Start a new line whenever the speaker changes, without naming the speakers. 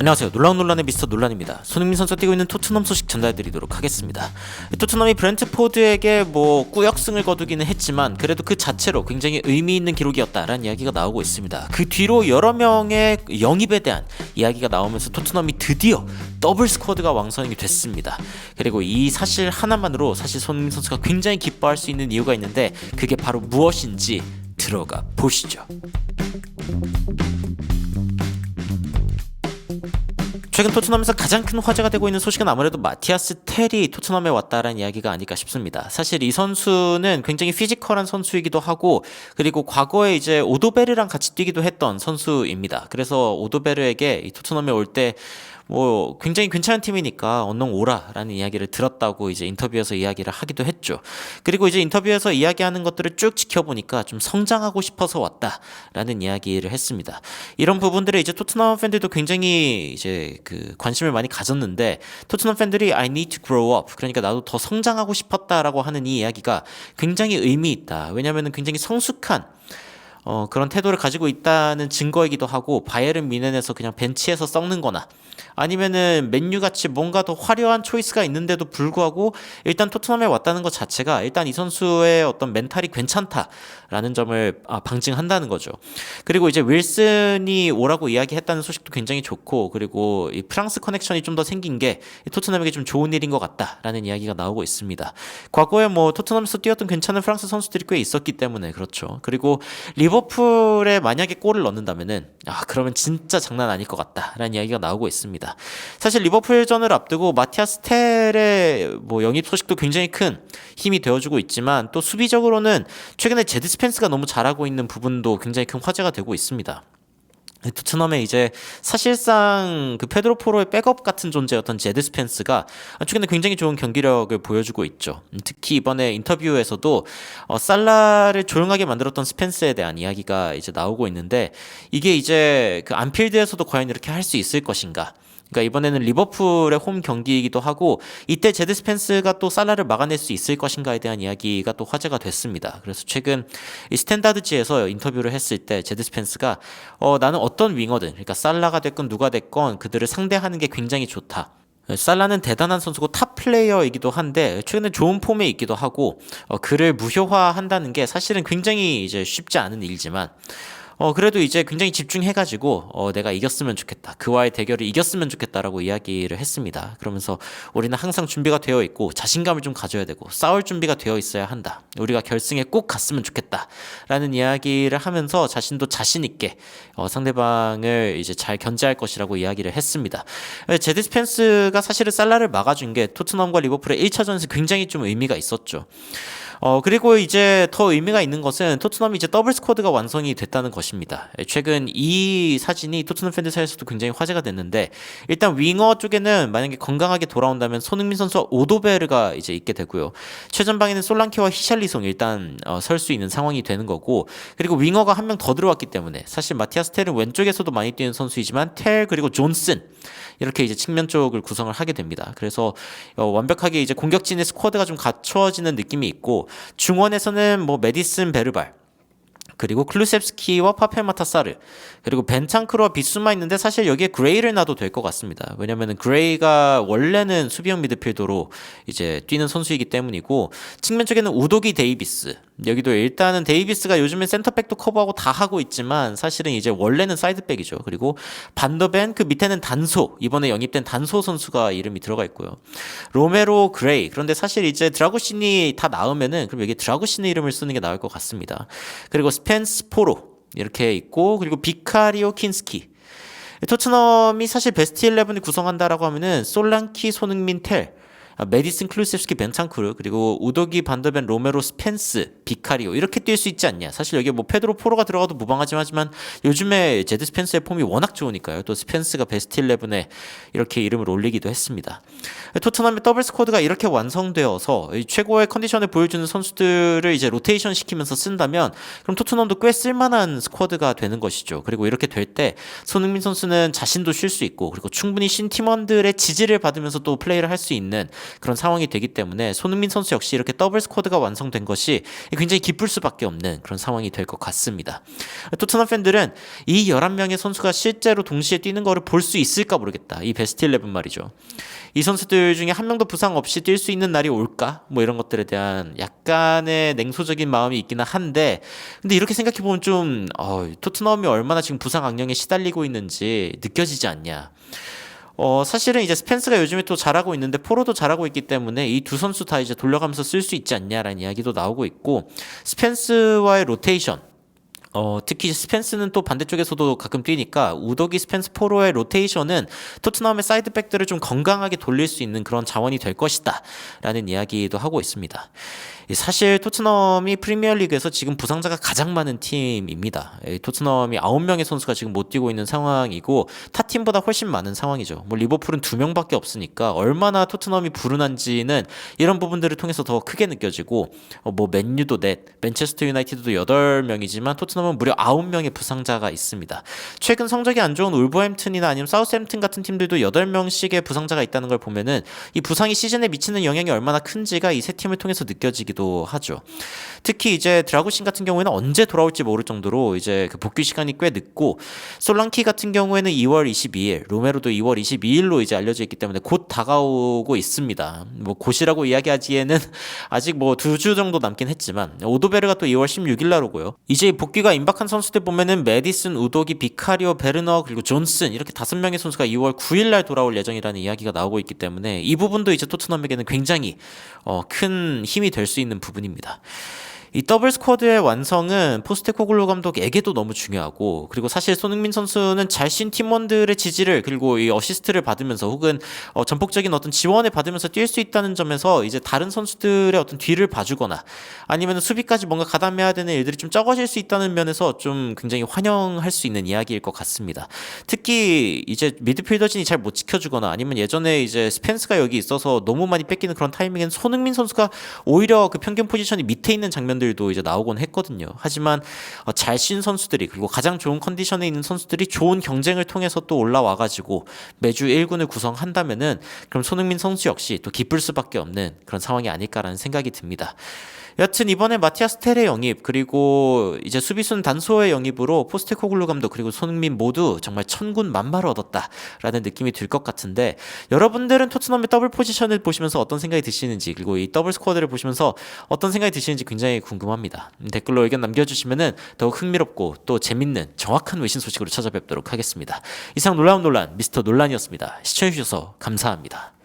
안녕하세요. 놀라운 논란의 미스터 논란입니다. 손흥민 선수가 뛰고 있는 토트넘 소식 전달드리도록 하겠습니다. 토트넘이 브렌트포드에게 뭐 꾸역승을 거두기는 했지만 그래도 그 자체로 굉장히 의미 있는 기록이었다라는 이야기가 나오고 있습니다. 그 뒤로 여러 명의 영입에 대한 이야기가 나오면서 토트넘이 드디어 더블 스쿼드가 왕성이 됐습니다. 그리고 이 사실 하나만으로 사실 손흥민 선수가 굉장히 기뻐할 수 있는 이유가 있는데 그게 바로 무엇인지 들어가 보시죠. 최근 토트넘에서 가장 큰 화제가 되고 있는 소식은 아무래도 마티아스 텔이 토트넘에 왔다라는 이야기가 아닐까 싶습니다. 사실 이 선수는 굉장히 피지컬한 선수이기도 하고 그리고 과거에 이제 오도베르랑 같이 뛰기도 했던 선수입니다. 그래서 오도베르에게 이 토트넘에 올때 뭐 굉장히 괜찮은 팀이니까 언능 오라라는 이야기를 들었다고 이제 인터뷰에서 이야기를 하기도 했죠. 그리고 이제 인터뷰에서 이야기하는 것들을 쭉 지켜보니까 좀 성장하고 싶어서 왔다라는 이야기를 했습니다. 이런 부분들을 이제 토트넘 팬들도 굉장히 이제 그 관심을 많이 가졌는데 토트넘 팬들이 I need to grow up 그러니까 나도 더 성장하고 싶었다라고 하는 이 이야기가 굉장히 의미 있다. 왜냐하면 굉장히 성숙한 어, 그런 태도를 가지고 있다는 증거이기도 하고 바이에른 미넨에서 그냥 벤치에서 썩는 거나 아니면은 맨유 같이 뭔가 더 화려한 초이스가 있는데도 불구하고 일단 토트넘에 왔다는 것 자체가 일단 이 선수의 어떤 멘탈이 괜찮다라는 점을 아, 방증한다는 거죠. 그리고 이제 윌슨이 오라고 이야기했다는 소식도 굉장히 좋고 그리고 이 프랑스 커넥션이 좀 더 생긴 게 토트넘에게 좀 좋은 일인 것 같다라는 이야기가 나오고 있습니다. 과거에 뭐 토트넘에서 뛰었던 괜찮은 프랑스 선수들이 꽤 있었기 때문에 그렇죠. 그리고 리 버풀에 만약에 골을 넣는다면은 아 그러면 진짜 장난 아닐 것 같다라는 이야기가 나오고 있습니다. 사실 리버풀전을 앞두고 마티아스 텔의 뭐 영입 소식도 굉장히 큰 힘이 되어주고 있지만 또 수비적으로는 최근에 제드 스펜스가 너무 잘하고 있는 부분도 굉장히 큰 화제가 되고 있습니다. 토트넘에 이제 사실상 그 페드로 포로의 백업 같은 존재였던 제드 스펜스가 최근에 굉장히 좋은 경기력을 보여주고 있죠. 특히 이번에 인터뷰에서도 어, 살라를 조용하게 만들었던 스펜스에 대한 이야기가 이제 나오고 있는데 이게 이제 그 안필드에서도 과연 이렇게 할 수 있을 것인가? 그러니까 이번에는 리버풀의 홈 경기이기도 하고 이때 제드 스펜스가 또 살라를 막아낼 수 있을 것인가에 대한 이야기가 또 화제가 됐습니다. 그래서 최근 이 스탠다드지에서 인터뷰를 했을 때 제드 스펜스가 어 나는 어떤 윙어든 그러니까 살라가 됐건 누가 됐건 그들을 상대하는 게 굉장히 좋다. 살라는 대단한 선수고 탑 플레이어이기도 한데 최근에 좋은 폼에 있기도 하고 어, 그를 무효화한다는 게 사실은 굉장히 이제 쉽지 않은 일이지만 어 그래도 이제 굉장히 집중해가지고 어 내가 이겼으면 좋겠다 그와의 대결을 이겼으면 좋겠다라고 이야기를 했습니다. 그러면서 우리는 항상 준비가 되어 있고 자신감을 좀 가져야 되고 싸울 준비가 되어 있어야 한다. 우리가 결승에 꼭 갔으면 좋겠다라는 이야기를 하면서 자신도 자신 있게 어 상대방을 이제 잘 견제할 것이라고 이야기를 했습니다. 제드 스펜스가 사실은 살라를 막아준 게 토트넘과 리버풀의 1차전에서 굉장히 좀 의미가 있었죠. 어, 그리고 이제 더 의미가 있는 것은 토트넘이 이제 더블 스쿼드가 완성이 됐다는 것입니다. 최근 이 사진이 토트넘 팬들 사이에서도 굉장히 화제가 됐는데 일단 윙어 쪽에는 만약에 건강하게 돌아온다면 손흥민 선수와 오도베르가 이제 있게 되고요. 최전방에는 솔랑케와 히샬리송 일단 어, 설 수 있는 상황이 되는 거고 그리고 윙어가 한 명 더 들어왔기 때문에 사실 마티아스 텔은 왼쪽에서도 많이 뛰는 선수이지만 텔 그리고 존슨 이렇게 이제 측면 쪽을 구성을 하게 됩니다. 그래서 어, 완벽하게 이제 공격진의 스쿼드가 좀 갖추어지는 느낌이 있고 중원에서는 뭐 메디슨 베르발 그리고 클루셉스키와 파페마타사르 그리고 벤창크로와 비수마 있는데 사실 여기에 그레이를 놔도 될 것 같습니다. 왜냐면은 그레이가 원래는 수비형 미드필더로 이제 뛰는 선수이기 때문이고 측면 쪽에는 우도기 데이비스 여기도 일단은 데이비스가 요즘엔 센터백도 커버하고 다 하고 있지만 사실은 이제 원래는 사이드백이죠. 그리고 반더벤 그 밑에는 단소 이번에 영입된 단소 선수가 이름이 들어가 있고요. 로메로 그레이 그런데 사실 이제 드라구신이 다 나오면은 그럼 여기 드라구신의 이름을 쓰는 게 나을 것 같습니다. 그리고 스 펜스 포로 이렇게 있고 그리고 비카리오 킨스키. 토트넘이 사실 베스트 11을 구성한다라고 하면은 솔랑키, 손흥민, 텔 아, 메디슨 클루셉스키 벤창크르 그리고 우도기 반더벤 로메로 스펜스 비카리오 이렇게 뛸 수 있지 않냐. 사실 여기 뭐 페드로 포로가 들어가도 무방하지만 하지만 요즘에 제드 스펜스의 폼이 워낙 좋으니까요. 또 스펜스가 베스트 11에 이렇게 이름을 올리기도 했습니다. 토트넘의 더블 스쿼드가 이렇게 완성되어서 최고의 컨디션을 보여주는 선수들을 이제 로테이션 시키면서 쓴다면 그럼 토트넘도 꽤 쓸만한 스쿼드가 되는 것이죠. 그리고 이렇게 될 때 손흥민 선수는 자신도 쉴 수 있고 그리고 충분히 신 팀원들의 지지를 받으면서 또 플레이를 할 수 있는 그런 상황이 되기 때문에 손흥민 선수 역시 이렇게 더블 스쿼드가 완성된 것이 굉장히 기쁠 수밖에 없는 그런 상황이 될 것 같습니다. 토트넘 팬들은 이 11명의 선수가 실제로 동시에 뛰는 거를 볼 수 있을까 모르겠다. 이 베스트 11 말이죠. 이 선수들 중에 한 명도 부상 없이 뛸 수 있는 날이 올까? 뭐 이런 것들에 대한 약간의 냉소적인 마음이 있기는 한데 근데 이렇게 생각해 보면 좀 어, 토트넘이 얼마나 지금 부상 악령에 시달리고 있는지 느껴지지 않냐. 어, 사실은 이제 스펜스가 요즘에 또 잘하고 있는데 포로도 잘하고 있기 때문에 이 두 선수 다 이제 돌려가면서 쓸 수 있지 않냐라는 이야기도 나오고 있고 스펜스와의 로테이션 어, 특히 스펜스는 또 반대쪽에서도 가끔 뛰니까 우도기 스펜스 포로의 로테이션은 토트넘의 사이드백들을 좀 건강하게 돌릴 수 있는 그런 자원이 될 것이다 라는 이야기도 하고 있습니다. 사실 토트넘이 프리미어리그에서 지금 부상자가 가장 많은 팀입니다. 이 토트넘이 9명의 선수가 지금 못 뛰고 있는 상황이고 타 팀보다 훨씬 많은 상황이죠. 뭐 리버풀은 2명밖에 없으니까 얼마나 토트넘이 불운한지는 이런 부분들을 통해서 더 크게 느껴지고 어, 뭐 맨유도 넷, 맨체스터 유나이티드도 8명이지만 토트넘은 무려 9명의 부상자가 있습니다. 최근 성적이 안 좋은 울버햄튼이나 아니면 사우스햄튼 같은 팀들도 8명씩의 부상자가 있다는 걸 보면은 이 부상이 시즌에 미치는 영향이 얼마나 큰지가 이 세 팀을 통해서 느껴지기도 하죠. 특히 이제 드라구신 같은 경우에는 언제 돌아올지 모를 정도로 이제 그 복귀 시간이 꽤 늦고 솔랑키 같은 경우에는 2월 22일, 로메로도 2월 22일로 이제 알려져 있기 때문에 곧 다가오고 있습니다. 뭐 곧이라고 이야기하기에는 아직 뭐 두 주 정도 남긴 했지만 오도베르가 또 2월 16일 날 오고요. 이제 복귀가 임박한 선수들 보면은 메디슨, 우도기, 비카리오, 베르너 그리고 존슨 이렇게 다섯 명의 선수가 2월 9일 날 돌아올 예정이라는 이야기가 나오고 있기 때문에 이 부분도 이제 토트넘에게는 굉장히 어, 큰 힘이 될 수 있는 부분입니다. 이 더블 스쿼드의 완성은 포스테코글루 감독에게도 너무 중요하고 그리고 사실 손흥민 선수는 잘신 팀원들의 지지를 그리고 이 어시스트를 받으면서 혹은 어, 전폭적인 어떤 지원을 받으면서 뛸 수 있다는 점에서 이제 다른 선수들의 어떤 뒤를 봐주거나 아니면 수비까지 뭔가 가담해야 되는 일들이 좀 적어질 수 있다는 면에서 좀 굉장히 환영할 수 있는 이야기일 것 같습니다. 특히 이제 미드필더진이 잘 못 지켜주거나 아니면 예전에 이제 스펜스가 여기 있어서 너무 많이 뺏기는 그런 타이밍엔 손흥민 선수가 오히려 그 평균 포지션이 밑에 있는 장면 들도 이제 나오곤 했거든요. 하지만 어, 잘신 선수들이 그리고 가장 좋은 컨디션에 있는 선수들이 좋은 경쟁을 통해서 또 올라와 가지고 매주 1군을 구성한다면은 그럼 손흥민 선수 역시 또 기쁠 수밖에 없는 그런 상황이 아닐까라는 생각이 듭니다. 여튼 이번에 마티아스 텔의 영입 그리고 이제 수비수는 단소의 영입으로 포스테코글루 감독 그리고 손흥민 모두 정말 천군 만마를 얻었다라는 느낌이 들 것 같은데 여러분들은 토트넘의 더블 포지션을 보시면서 어떤 생각이 드시는지 그리고 이 더블 스쿼드를 보시면서 어떤 생각이 드시는지 굉장히 궁금합니다. 음, 댓글로 의견 남겨주시면은 더욱 흥미롭고 또 재밌는 정확한 외신 소식으로 찾아뵙도록 하겠습니다. 이상 놀라운 논란 미스터 논란이었습니다. 시청해주셔서 감사합니다.